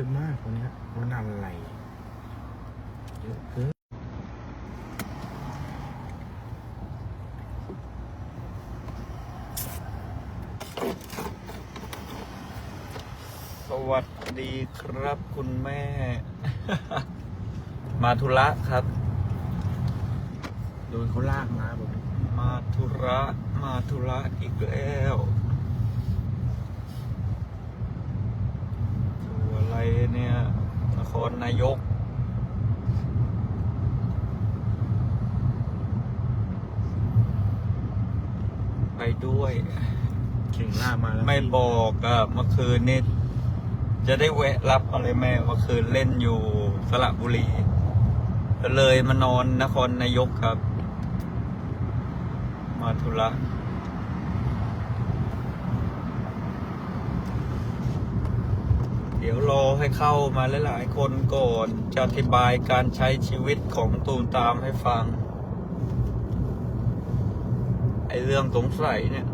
อะมากวันนี้ยวันอะไรเยอะเกินสวัสดีครับคุณแม่ มาธุระครับ โดนเขาลากมาผมมาธุระ มาธุระอีกแล้วอยู่อะไร เนี่ยนครนายก ไปด้วย เข่งลากมาแล้วไม่บอกอะเมื่อคืนนี่จะได้แวะรับอะไรแม่เมื่อคืนเล่นอยู่สระบุรีก็เลยมานอนนครนายกครับ มาธุระ เดี๋ยวรอให้เข้ามาหลายๆคนก่อนจะอธิบายการใช้ชีวิตของตูมตามให้ฟัง ไอเรื่องสงสัยเนี่ย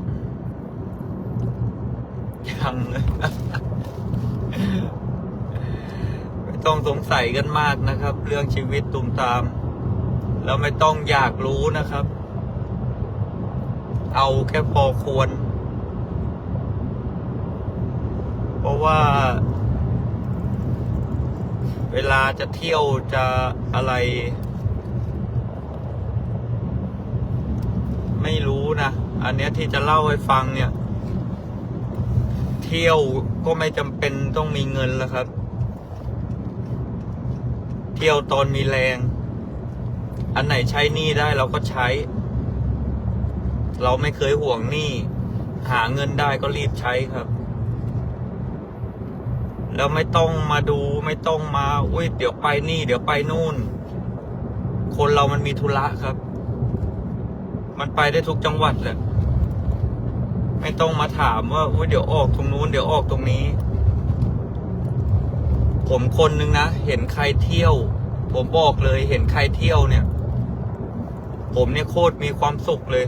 ยังเลยไม่ต้องสงสัยกันมากนะครับ เรื่องชีวิตตุมตาม แล้วไม่ต้องอยากรู้นะครับ เอาแค่พอควร เพราะว่า เวลาจะเที่ยวจะอะไร ไม่รู้นะ อันเนี้ยที่จะเล่าให้ฟังเนี่ย เที่ยวก็ไม่จำเป็นต้องมีเงินแล้วครับ เที่ยวตอนมีแรง อันไหนใช้หนี้ได้เราก็ใช้ เราไม่เคยห่วงหนี้หาเงินได้ก็รีบใช้ครับ แล้วไม่ต้องมาดูไม่ต้องมาอุ้ยเดี๋ยวไปนี่ เดี๋ยวไปนู่น คนเรามันมีธุระครับ มันไปได้ทุกจังหวัดแหละไม่ต้องมาถามว่าอุ้ยเดี๋ยวออกตรงนู้นเดี๋ยวออกตรงนี้ ผมคนนึงนะเห็นใครเที่ยว ผมบอกเลยเห็นใครเที่ยวเนี่ย ผมเนี่ยโคตรมีความสุขเลย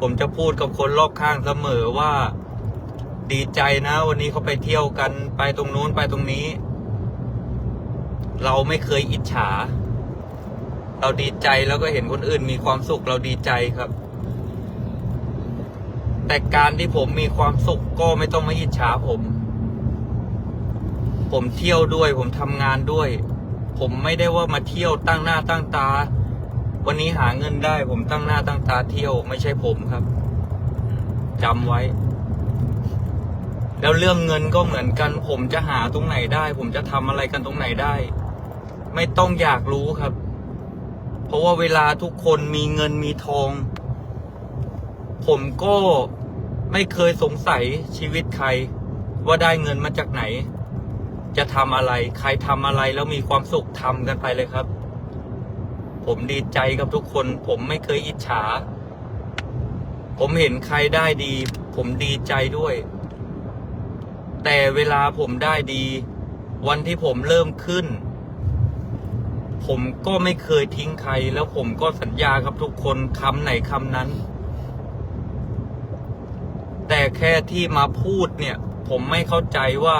ผมจะพูดกับคนรอบข้างเสมอว่า ดีใจนะ วันนี้เขาไปเที่ยวกันไปตรงนู้นไปตรงนี้ เราไม่เคยอิจฉา เราดีใจแล้วก็เห็นคนอื่นมีความสุขเราดีใจครับ แต่การที่ผมมีความสุขก็ไม่ต้องมาอิจฉาผม ผมเที่ยวด้วย ผมทำงานด้วย ผมไม่ได้ว่ามาเที่ยวตั้งหน้าตั้งตา วันนี้หาเงินได้ ผมตั้งหน้าตั้งตาเที่ยวไม่ใช่ผมครับจำไว้ แล้วเรื่องเงินก็เหมือนกัน ผมจะหาตรงไหนได้ ผมจะทำอะไรกันตรงไหนได้ ไม่ต้องอยากรู้ครับ เพราะว่าเวลาทุกคนมีเงินมีทอง ผมก็ไม่เคยสงสัยชีวิตใคร ว่าได้เงินมาจากไหน จะทำอะไร ใครทำอะไรแล้วมีความสุขทำกันไปเลยครับ ผมดีใจกับทุกคน ผมไม่เคยอิจฉา ผมเห็นใครได้ดี ผมดีใจด้วย แต่เวลาผมได้ดี วันที่ผมเริ่มขึ้น ผมก็ไม่เคยทิ้งใคร แล้วผมก็สัญญากับทุกคนคำไหนคำนั้น แต่แค่ที่มาพูดเนี่ย ผมไม่เข้าใจว่า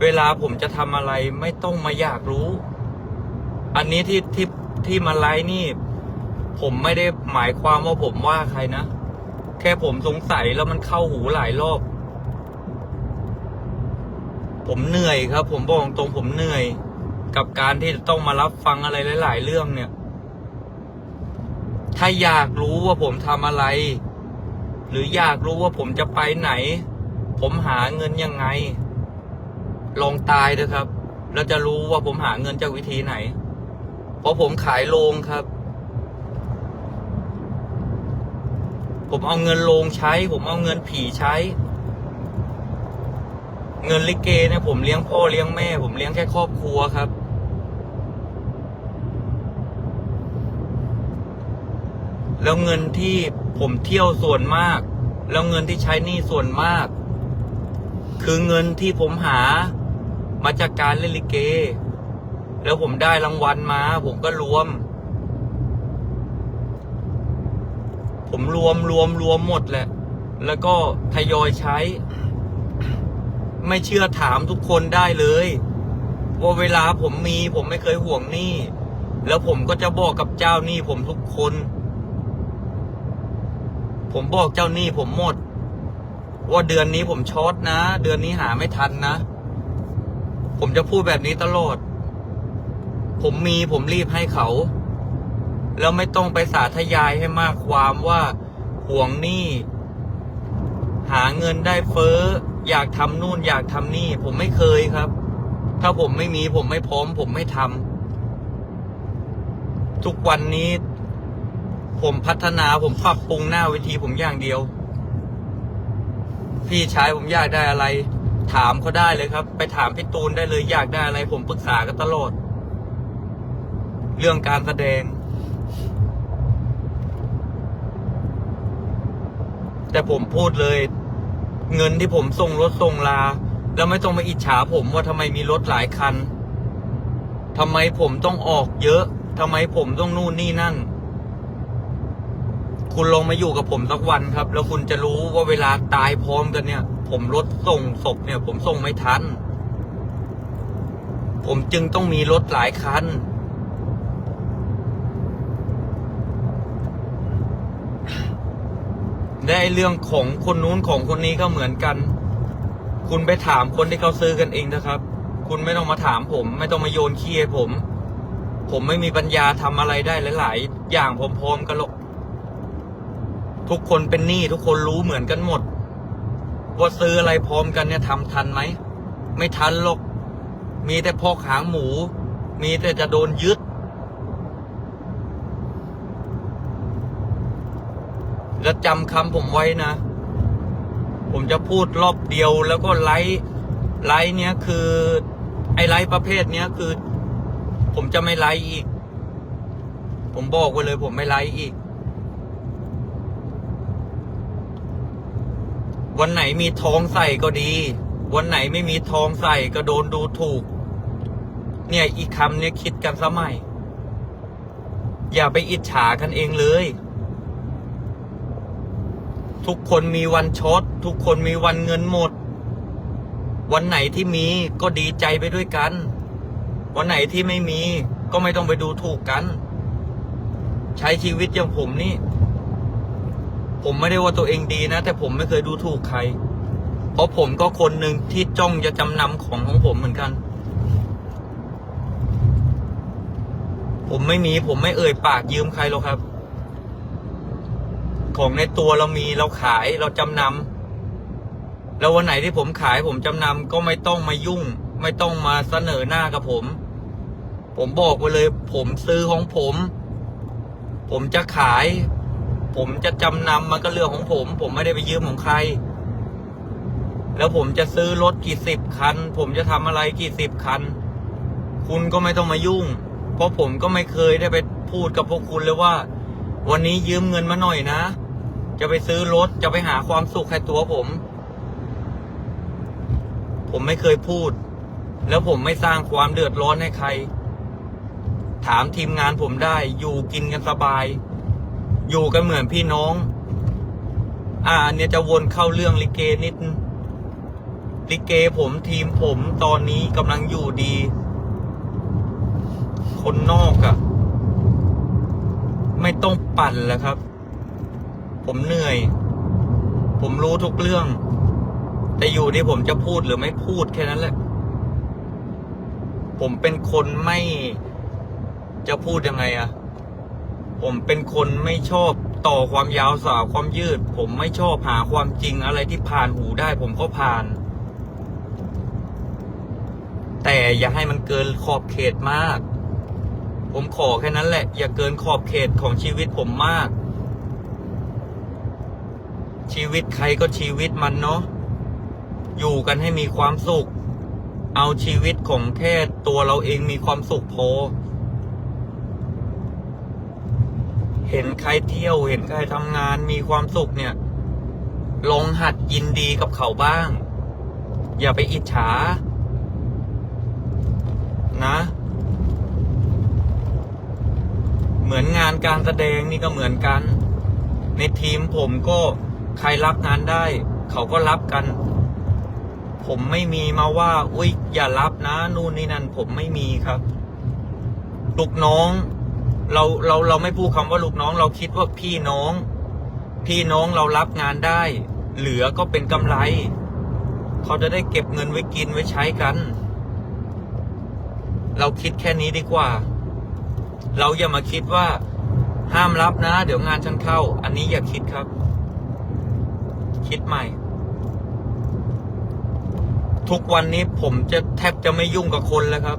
เวลาผมจะทำอะไรไม่ต้องมาอยากรู้ อันนี้ที่ที่ที่มาไลฟ์นี่ ผมไม่ได้หมายความว่าผมว่าใครนะ แค่ผมสงสัยแล้วมันเข้าหูหลายรอบ ผมเหนื่อยครับ ผมบอกตรงๆผมเหนื่อย กับการที่ต้องมารับฟังอะไรหลาย ๆ เรื่องเนี่ย ถ้าอยากรู้ว่าผมทำอะไร หรืออยากรู้ว่าผมจะไปไหน ผมหาเงินยังไง ลองตายเถอะครับ แล้วจะรู้ว่าผมหาเงินจากวิธีไหน เพราะผมขายโรงครับผมเอาเงินโรงใช้ ผมเอาเงินผีใช้ เงินลิเกเนี่ยผมเลี้ยงพ่อเลี้ยงแม่ ผมเลี้ยงแค่ครอบครัวครับ แล้วเงินที่ผมเที่ยวส่วนมาก แล้วเงินที่ใช้นี่ส่วนมาก คือเงินที่ผมหามาจากการเล่นลิเก แล้วผมได้รางวัลมา ผมก็รวม ผมรวมรวมรวมหมดแหละ แล้วก็ทยอยใช้ ไม่เชื่อถามทุกคนได้เลยว่าเวลาผมมีผมไม่เคยห่วงหนี้ แล้วผมก็จะบอกกับเจ้าหนี้ผมทุกคน ผมบอกเจ้าหนี้ผมหมด ว่าเดือนนี้ผมช็อตนะ เดือนนี้หาไม่ทันนะ ผมจะพูดแบบนี้ตลอด ผมมีผมรีบให้เขา แล้วไม่ต้องไปสาธยายให้มากความว่าห่วงหนี้ หาเงินได้เฟ้อ อยากทำนู่นอยากทำนี่ ผมไม่เคยครับ ถ้าผมไม่มี ผมไม่พร้อม ผมไม่ทำทุกวันนี้ ผมพัฒนาผมปรับปรุงหน้าเวทีผมอย่างเดียว พี่ชายผมอยากได้อะไร ถามเขาได้เลยครับ ไปถามพี่ตูนได้เลย อยากได้อะไร ผมปรึกษากันตลอด เรื่องการแสดงแต่ผมพูดเลย เงินที่ผมส่งรถส่งลา แล้วไม่ต้องมาอิจฉาผมว่าทำไมมีรถหลายคันทำไมผมต้องออกเยอะทำไมผมต้องนู่นนี่นั่น คุณลองมาอยู่กับผมสักวันครับ แล้วคุณจะรู้ว่าเวลาตายพร้อมกันเนี่ย ผมรถส่งศพเนี่ย ผมส่งไม่ทัน ผมจึงต้องมีรถหลายคัน และไอ้เรื่องของคนนู้นของคนนี้ก็เหมือนกัน คุณไปถามคนที่เขาซื้อกันเองนะครับ คุณไม่ต้องมาถามผม ไม่ต้องมาโยนขี้ให้ผม ผมไม่มีปัญญาทำอะไรได้หลาย ๆ อย่างพร้อมๆกันหรอกทุกคนเป็นหนี้ทุกคนรู้เหมือนกันหมด ว่าซื้ออะไรพร้อมกันเนี่ยทำทันไหม ไม่ทันหรอก มีแต่พอกหางหมู มีแต่จะโดนยึด แล้วจำคำผมไว้นะ ผมจะพูดรอบเดียวแล้วก็ไลฟ์ไลฟ์เนี้ยคือ ไอไลฟ์ประเภทเนี้ยคือ ผมจะไม่ไลฟ์อีก ผมบอกไว้เลย ผมไม่ไลฟ์อีก วันไหนมีทองใส่ก็ดี วันไหนไม่มีทองใส่ก็โดนดูถูก เนี่ยอีกคำเนี่ยคิดกันสมัยอย่าไปอิจฉากันเองเลย ทุกคนมีวันช็อตทุกคนมีวันเงินหมด วันไหนที่มีก็ดีใจไปด้วยกัน วันไหนที่ไม่มีก็ไม่ต้องไปดูถูกกัน ใช้ชีวิตอย่างผมนี่ ผมไม่ได้ว่าตัวเองดีนะ แต่ผมไม่เคยดูถูกใคร เพราะผมก็คนหนึ่งที่จ้องจะจำนำของของผมเหมือนกัน ผมไม่มี ผมไม่เอ่ยปากยืมใครหรอกครับ ของในตัวเรามีเราขายเราจำนำแล้ววันไหนที่ผมขายผมจำนำก็ไม่ต้องมายุ่ง ไม่ต้องมาเสนอหน้ากับผม ผมบอกไว้เลย ผมซื้อของผม ผมจะขาย ผมจะจำนำมันก็เรื่องของผม ผมไม่ได้ไปยืมของใคร แล้วผมจะซื้อรถกี่สิบคัน ผมจะทำอะไรกี่สิบคัน คุณก็ไม่ต้องมายุ่ง เพราะผมก็ไม่เคยได้ไปพูดกับพวกคุณเลยว่าวันนี้ยืมเงินมาหน่อยนะ จะไปซื้อรถ จะไปหาความสุขให้ตัวผม ผมไม่เคยพูด แล้วผมไม่สร้างความเดือดร้อนให้ใคร ถามทีมงานผมได้ อยู่กินกันสบาย อยู่กันเหมือนพี่น้อง อ่า เนี้ยจะวนเข้าเรื่องลิเกนิดลิเกผมทีมผมตอนนี้กำลังอยู่ดี คนนอกอะ่ะ ไม่ต้องปั่นแล้วครับ ผมเหนื่อย ผมรู้ทุกเรื่อง แต่อยู่ที่ผมจะพูดหรือไม่พูดแค่นั้นแหละ ผมเป็นคนไม่จะพูดยังไงอะผมเป็นคนไม่ชอบต่อความยาวสาวความยืด ผมไม่ชอบหาความจริงอะไรที่ผ่านหูได้ ผมก็ผ่าน แต่อย่าให้มันเกินขอบเขตมาก ผมขอแค่นั้นแหละ อย่าเกินขอบเขตของชีวิตผมมาก ชีวิตใครก็ชีวิตมันเนาะอยู่กันให้มีความสุข เอาชีวิตของแค่ตัวเราเองมีความสุขพอเห็นใครเที่ยวเห็นใครทำงานมีความสุขเนี่ยลองหัดยินดีกับเขาบ้าง อย่าไปอิจฉา นะ เหมือนงานการแสดงนี่ก็เหมือนกัน ในทีมผมก็ ใครรับงานได้ เขาก็รับกัน ผมไม่มีมาว่า อุ้ยอย่ารับนะ นู่นนี่นั่น ผมไม่มีครับ ลูกน้อง เราเราเราไม่พูดคำว่าลูกน้อง เราคิดว่าพี่น้อง พี่น้องเรารับงานได้ เหลือก็เป็นกำไร เขาจะได้เก็บเงินไว้กินไว้ใช้กัน เราคิดแค่นี้ดีกว่า เราอย่ามาคิดว่าห้ามรับนะ เดี๋ยวงานฉันเข้า อันนี้อย่าคิดครับ คิดใหม่ ทุกวันนี้ผมจะแทบจะไม่ยุ่งกับคนแล้วครับ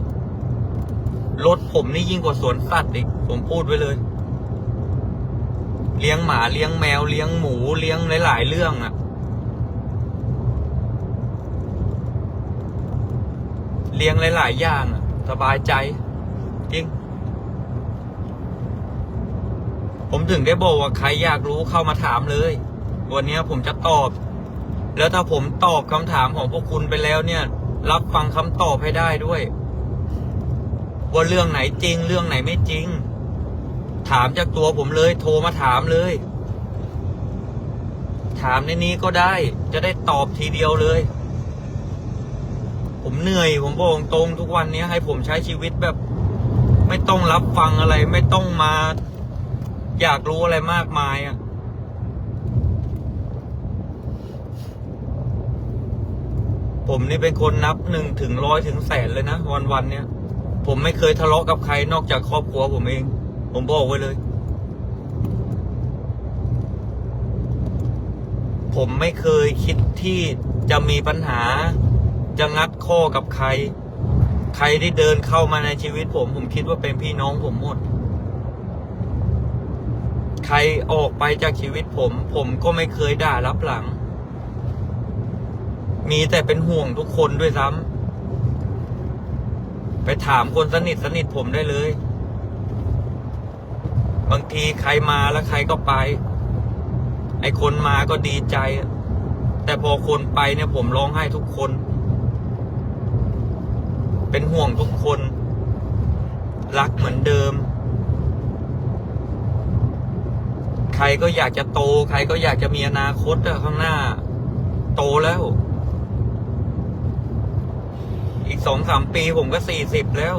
รถผมนี่ยิ่งกว่าสวนสัตว์อีกผมพูดไว้เลย เลี้ยงหมาเลี้ยงแมวเลี้ยงหมูเลี้ยงหลาย ๆ เรื่องอะเลี้ยงหลาย ๆ อย่างอะสบายใจ จริง ผมถึงได้บอกว่าใครอยากรู้เข้ามาถามเลย วันนี้ผมจะตอบ แล้วถ้าผมตอบคำถามของพวกคุณไปแล้วเนี่ย รับฟังคำตอบให้ได้ด้วย ว่าเรื่องไหนจริง เรื่องไหนไม่จริง ถามจากตัวผมเลย โทรมาถามเลย ถามในนี้ก็ได้ จะได้ตอบทีเดียวเลย ผมเหนื่อย ผมบอกตรงทุกวันนี้ให้ผมใช้ชีวิตแบบ ไม่ต้องรับฟังอะไร ไม่ต้องมา อยากรู้อะไรมากมายอะ ผมนี่เป็นคนนับหนึ่งถึงร้อยถึงแสนเลยนะวันวันๆเนี่ย ผมไม่เคยทะเลาะกับใครนอกจากครอบครัวผมเอง ผมบอกไว้เลย ผมไม่เคยคิดที่จะมีปัญหา จะงัดข้อกับใคร ใครที่เดินเข้ามาในชีวิตผม ผมคิดว่าเป็นพี่น้องผมหมด ใครออกไปจากชีวิตผม ผมก็ไม่เคยด่ารับหลัง มีแต่เป็นห่วงทุกคนด้วยซ้ำไปถามคนสนิทสนิทผมได้เลย บางทีใครมาแล้วใครก็ไป ไอคนมาก็ดีใจ แต่พอคนไปเนี่ยผมร้องไห้ทุกคน เป็นห่วงทุกคน รักเหมือนเดิม ใครก็อยากจะโต ใครก็อยากจะมีอนาคตข้างหน้า โตแล้ว อีกสองสามปีผมก็สี่สิบแล้ว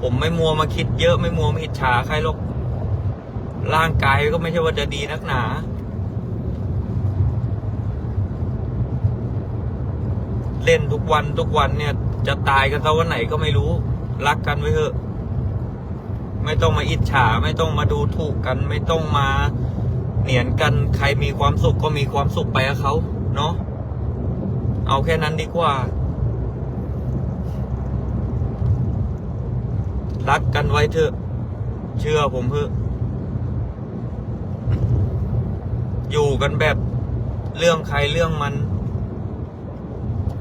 ผมไม่มัวมาคิดเยอะไม่มัวมาอิจฉาใครหรอกร่างกายก็ไม่ใช่ว่าจะดีนักหนา เล่นทุกวันทุกวันเนี่ย จะตายกันซะวันไหนก็ไม่รู้ รักกันไว้เถอะ ไม่ต้องมาอิจฉา ไม่ต้องมาดูถูกกัน ไม่ต้องมาเหนียนกันใครมีความสุขก็มีความสุขไปกับเขาเนาะเอาแค่นั้นดีกว่า รักกันไว้เถอะ เชื่อผมเถอะ อยู่กันแบบเรื่องใครเรื่องมัน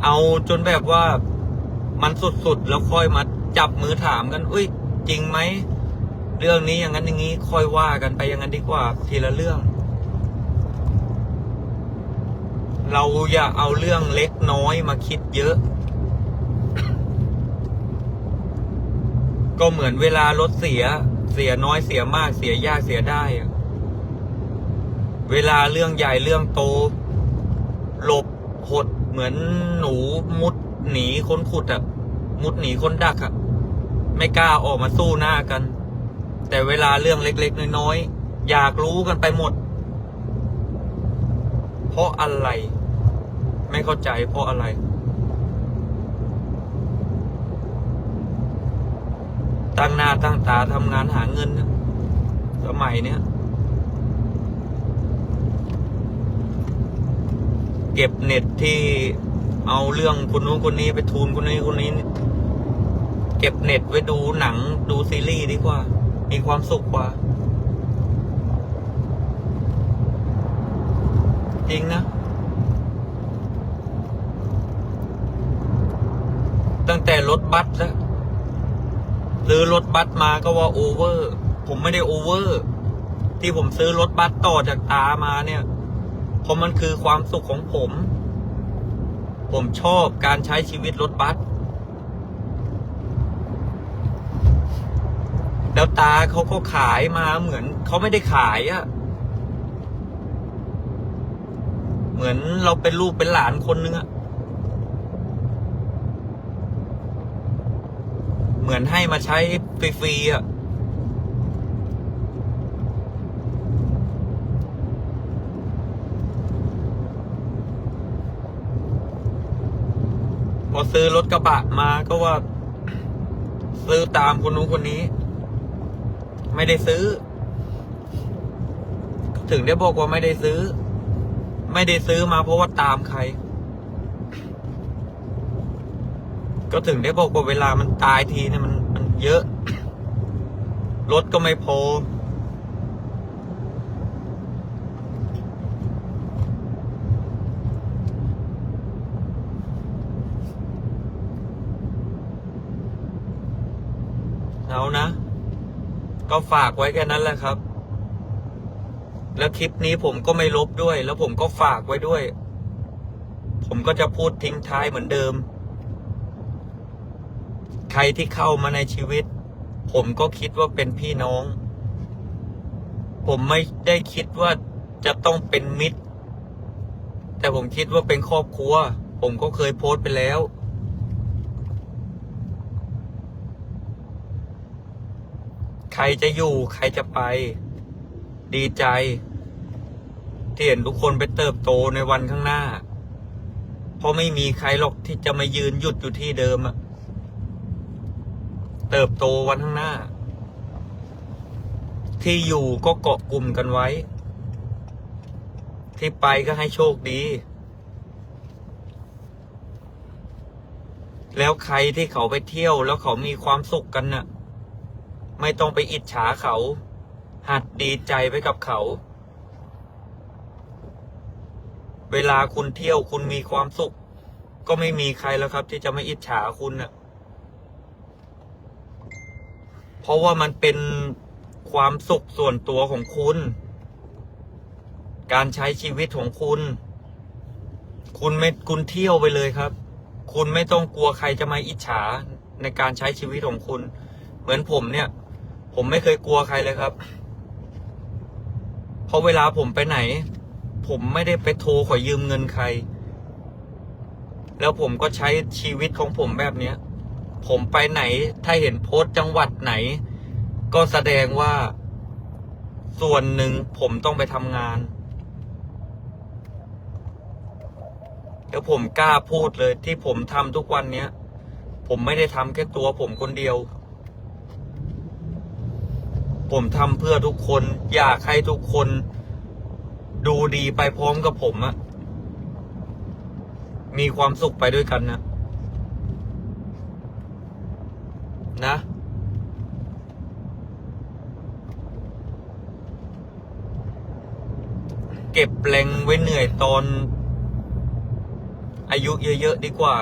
เอาจนแบบว่ามันสุดๆ แล้วค่อยมาจับมือถามกัน อุ้ย จริงไหม เรื่องนี้อย่างนั้นอย่างนี้ ค่อยว่ากันไปอย่างนั้นดีกว่า ทีละเรื่อง เราอย่าเอาเรื่องเล็กน้อยมาคิดเยอะ ก็เหมือนเวลารถเสีย เสียน้อยเสียมากเสียยากเสียได้ เวลาเรื่องใหญ่เรื่องโต หลบหดเหมือนหนูมุดหนีคนขุดอะมุดหนีคนดักอะไม่กล้าออกมาสู้หน้ากัน แต่เวลาเรื่องเล็กๆน้อยๆอยากรู้กันไปหมด เพราะอะไร ไม่เข้าใจเพราะอะไร ตั้งหน้าตั้งตาทำงานหาเงินนะสมัยเนี้ยเก็บเน็ตที่เอาเรื่องคนนู้นคนนี้ไปทูนคนนี้คนนี้ เก็บเน็ตไว้ดูหนังดูซีรีส์ดีกว่า มีความสุขกว่า จริงนะตั้งแต่รถบัสแล้ว ซื้อรถบัสมาก็ว่าโอเวอร์ ผมไม่ได้โอเวอร์ ที่ผมซื้อรถบัสต่อจากตามาเนี่ยเพราะมันคือความสุขของผม ผมชอบการใช้ชีวิตรถบัสแล้วตาเขาก็ขายมาเหมือนเขาไม่ได้ขายอะเหมือนเราเป็นลูกเป็นหลานคนนึงอะ เหมือนให้มาใช้ฟรีๆอะพอซื้อรถกระบะมาก็ว่า ซื้อตามคนนู้นคนนี้ ไม่ได้ซื้อ ถึงได้บอกว่าไม่ได้ซื้อ ไม่ได้ซื้อมาเพราะว่าตามใคร ก็ถึงได้บอกว่าเวลามันตายทีเนี่ยมันมันเยอะ รถก็ไม่พอ เอานะ ก็ฝากไว้แค่นั้นแหละครับ แล้วคลิปนี้ผมก็ไม่ลบด้วย แล้วผมก็ฝากไว้ด้วย ผมก็จะพูดทิ้งท้ายเหมือนเดิม รที่เข้ามาในชีวิต ผมก็คิดว่าเป็นพี่น้อง ผมไม่ได้คิดว่าจะต้องเป็นมิตร แต่ผมคิดว่าเป็นครอบครัว ผมก็เคยโพสต์ไปแล้ว ใครจะอยู่ใครจะไป ดีใจที่เห็นทุกคนไปเติบโตในวันข้างหน้า เพราะไม่มีใครหรอกที่จะมายืนหยุดอยู่ที่เดิมอะ เติบโตวันข้างหน้า ที่อยู่ก็เกาะกลุ่มกันไว้ ที่ไปก็ให้โชคดี แล้วใครที่เขาไปเที่ยวแล้วเขามีความสุขกันน่ะ ไม่ต้องไปอิจฉาเขา หัดดีใจไปกับเขา เวลาคุณเที่ยวคุณมีความสุข ก็ไม่มีใครแล้วครับ ที่จะไม่อิจฉาคุณน่ะ เพราะว่ามันเป็นความสุขส่วนตัวของคุณ การใช้ชีวิตของคุณ คุณไม่คุณเที่ยวไปเลยครับ คุณไม่ต้องกลัวใครจะมาอิจฉาในการใช้ชีวิตของคุณ เหมือนผมเนี่ย ผมไม่เคยกลัวใครเลยครับ เพราะเวลาผมไปไหน ผมไม่ได้ไปโทรขอยืมเงินใคร แล้วผมก็ใช้ชีวิตของผมแบบเนี้ย ผมไปไหน ถ้าเห็นโพสต์จังหวัดไหน ก็แสดงว่า ส่วนหนึ่งผมต้องไปทำงานแล้วผมกล้าพูดเลยที่ผมทำทุกวันเนี้ย ผมไม่ได้ทำแค่ตัวผมคนเดียว ผมทำเพื่อทุกคน อยากให้ทุกคน ดูดีไปพร้อมกับผมอะมีความสุขไปด้วยกันนะ นะ เก็บแรงไว้เหนื่อยตอน อายุเยอะ ๆ ดีกว่า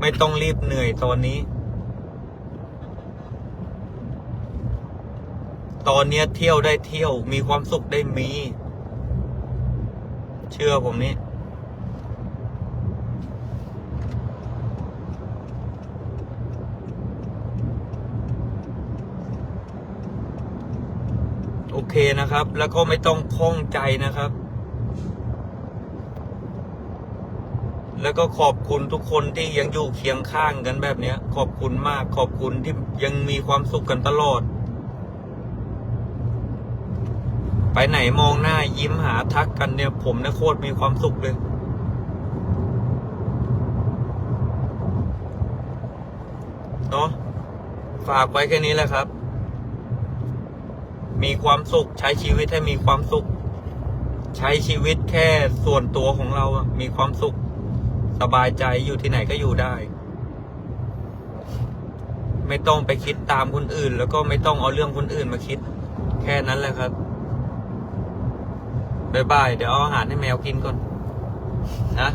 ไม่ต้องรีบเหนื่อยตอนนี้ ตอนเนี้ยเที่ยวได้เที่ยวมีความสุขได้มี เชื่อผมนี่ เคนะครับ แล้วก็ไม่ต้องคล่องใจนะครับ แล้วก็ขอบคุณทุกคนที่ยังอยู่เคียงข้างกันแบบเนี้ยขอบคุณมากขอบคุณที่ยังมีความสุขกันตลอด ไปไหนมองหน้ายิ้มหาทักกันเนี่ย ผมนี่ยโคตรมีความสุขเลยเนาะฝากไว้แค่นี้แหละครับ มีความสุข ใช้ชีวิตให้มีความสุข ใช้ชีวิตแค่ส่วนตัวของเราอะมีความสุข สบายใจอยู่ที่ไหนก็อยู่ได้ ไม่ต้องไปคิดตามคนอื่น แล้วก็ไม่ต้องเอาเรื่องคนอื่นมาคิด แค่นั้นแหละครับบายบายเดี๋ยวเอาอาหารให้แมวกินก่อนนะ